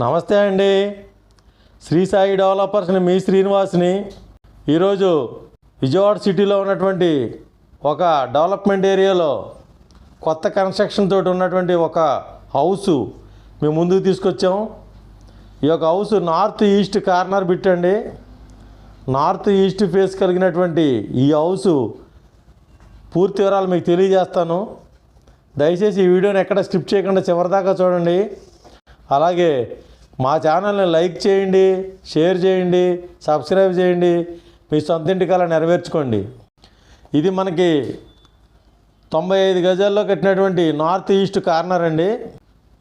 నమస్తే అండి. శ్రీ సాయి డెవలపర్స్ని మీ శ్రీనివాస్ని ఈరోజు విజయవాడ సిటీలో ఉన్నటువంటి ఒక డెవలప్మెంట్ ఏరియాలో కొత్త కన్స్ట్రక్షన్ తోటి ఉన్నటువంటి ఒక హౌసు మేము ముందుకు తీసుకొచ్చాం. ఈ యొక్క హౌస్ నార్త్ ఈస్ట్ కార్నర్ బిట్టండి నార్త్ ఈస్ట్ ఫేస్ కలిగినటువంటి ఈ హౌసు పూర్తి వివరాలు మీకు తెలియజేస్తాను. దయచేసి ఈ వీడియోని ఎక్కడ స్కిప్ చేయకుండా చివరిదాకా చూడండి. అలాగే మా ఛానల్ని లైక్ చేయండి షేర్ చేయండి సబ్స్క్రైబ్ చేయండి. మీ సొంత ఇంటి కళ నెరవేర్చుకోండి. ఇది మనకి తొంభై ఐదు గజాల్లో కట్టినటువంటి నార్త్ ఈస్ట్ కార్నర్ అండి.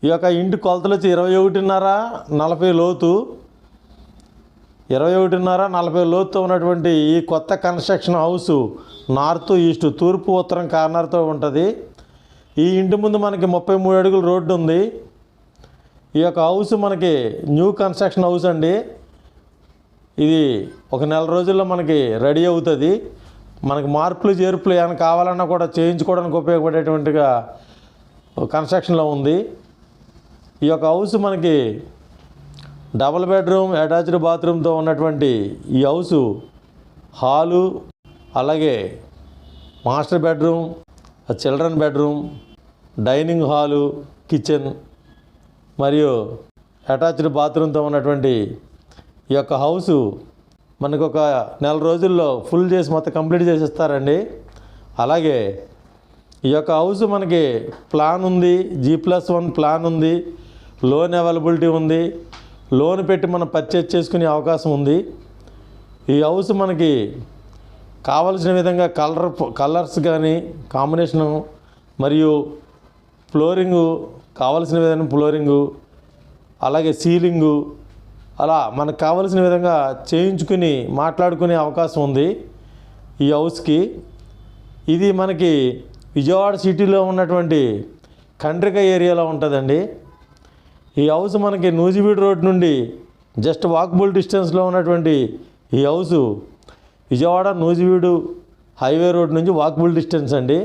ఈ యొక్క ఇంటి కొలతలు వచ్చి ఇరవై ఒకటిన్నర నలభై లోతు. ఇరవై ఒకటిన్నర నలభై లోతుతో ఉన్నటువంటి ఈ కొత్త కన్స్ట్రక్షన్ హౌస్ నార్త్ ఈస్ట్ తూర్పు ఉత్తరం కార్నర్తో ఉంటుంది. ఈ ఇంటి ముందు మనకి ముప్పై మూడు అడుగుల రోడ్డు ఉంది ఈ యొక్క హౌస్ మనకి న్యూ కన్స్ట్రక్షన్ హౌస్ అండి. ఇది ఒక నెల రోజుల్లో మనకి రెడీ అవుతుంది. మనకి మార్పులు చేర్పులు ఏమైనా కావాలన్నా కూడా చేయించుకోవడానికి ఉపయోగపడేటువంటిగా కన్స్ట్రక్షన్లో ఉంది. ఈ యొక్క హౌస్ మనకి డబుల్ బెడ్రూమ్ అటాచ్డ్ బాత్రూమ్తో ఉన్నటువంటి ఈ హౌసు హాలు అలాగే master bedroom children bedroom dining hall kitchen మరియు అటాచ్డ్ బాత్రూమ్తో ఉన్నటువంటి ఈ యొక్క హౌసు మనకు ఒక నెల రోజుల్లో ఫుల్ చేసి మొత్తం కంప్లీట్ చేసి ఇస్తారండి అలాగే ఈ యొక్క హౌస్ మనకి ప్లాన్ ఉంది జీ ప్లస్ వన్ ప్లాన్ ఉంది లోన్ అవైలబిలిటీ ఉంది లోన్ పెట్టి మనం పర్చేజ్ చేసుకునే అవకాశం ఉంది. ఈ హౌస్ మనకి కావలసిన విధంగా కలర్ కలర్స్ కానీ కాంబినేషను మరియు ఫ్లోరింగు కావలసిన విధంగా ఫ్లోరింగు అలాగే సీలింగు అలా మనకు కావలసిన విధంగా చేయించుకుని మాట్లాడుకునే అవకాశం ఉంది ఈ హౌస్కి. ఇది మనకి విజయవాడ సిటీలో ఉన్నటువంటి కండ్రిక ఏరియాలో ఉంటుందండి. ఈ హౌస్ మనకి నూజివీడు రోడ్ నుండి జస్ట్ వాకబుల్ డిస్టెన్స్లో ఉన్నటువంటి ఈ house Vijayawada Nuzvid highway road నుంచి వాకబుల్ డిస్టెన్స్ అండి.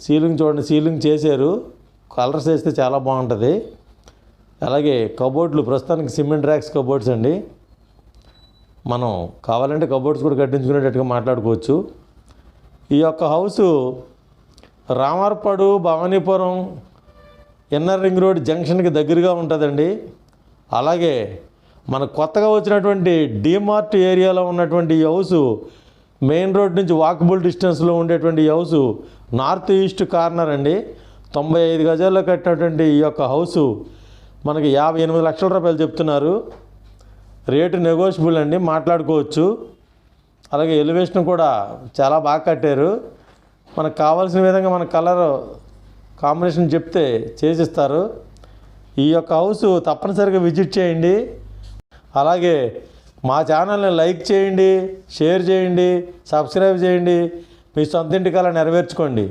సీలింగ్ చూడండి సీలింగ్ చేశారు. కలర్స్ వేస్తే చాలా బాగుంటుంది. అలాగే కబోర్డ్లు ప్రస్తుతానికి సిమెంట్ ర్యాక్స్ కబోర్డ్స్ అండి. మనం కావాలంటే కబోర్డ్స్ కూడా కట్టించుకునేటట్టుగా మాట్లాడుకోవచ్చు. ఈ యొక్క house Ramarpadu Bhavanipuram inner ring road జంక్షన్కి దగ్గరగా ఉంటుందండి. అలాగే మన కొత్తగా వచ్చినటువంటి డిమార్ట్ ఏరియాలో ఉన్నటువంటి ఈ హౌసు మెయిన్ రోడ్ నుంచి వాకబుల్ డిస్టెన్స్లో ఉండేటువంటి ఈ హౌసు నార్త్ ఈస్ట్ కార్నర్ అండి. తొంభై ఐదు గజాల్లో కట్టినటువంటి ఈ యొక్క హౌసు మనకి యాభై ఎనిమిది లక్షల రూపాయలు చెప్తున్నారు. రేటు నెగోషియబుల్ అండి మాట్లాడుకోవచ్చు. అలాగే ఎలివేషన్ కూడా చాలా బాగా కట్టారు. మనకు కావాల్సిన విధంగా మన కలర్ కాంబినేషన్ చెప్తే చేసిస్తారు. ఈ యొక్క హౌస్ తప్పనిసరిగా విజిట్ చేయండి. అలాగే మా ఛానల్ని లైక్ చేయండి షేర్ చేయండి సబ్స్క్రైబ్ చేయండి. మీ సొంత ఇంటి కళ నెరవేర్చుకోండి.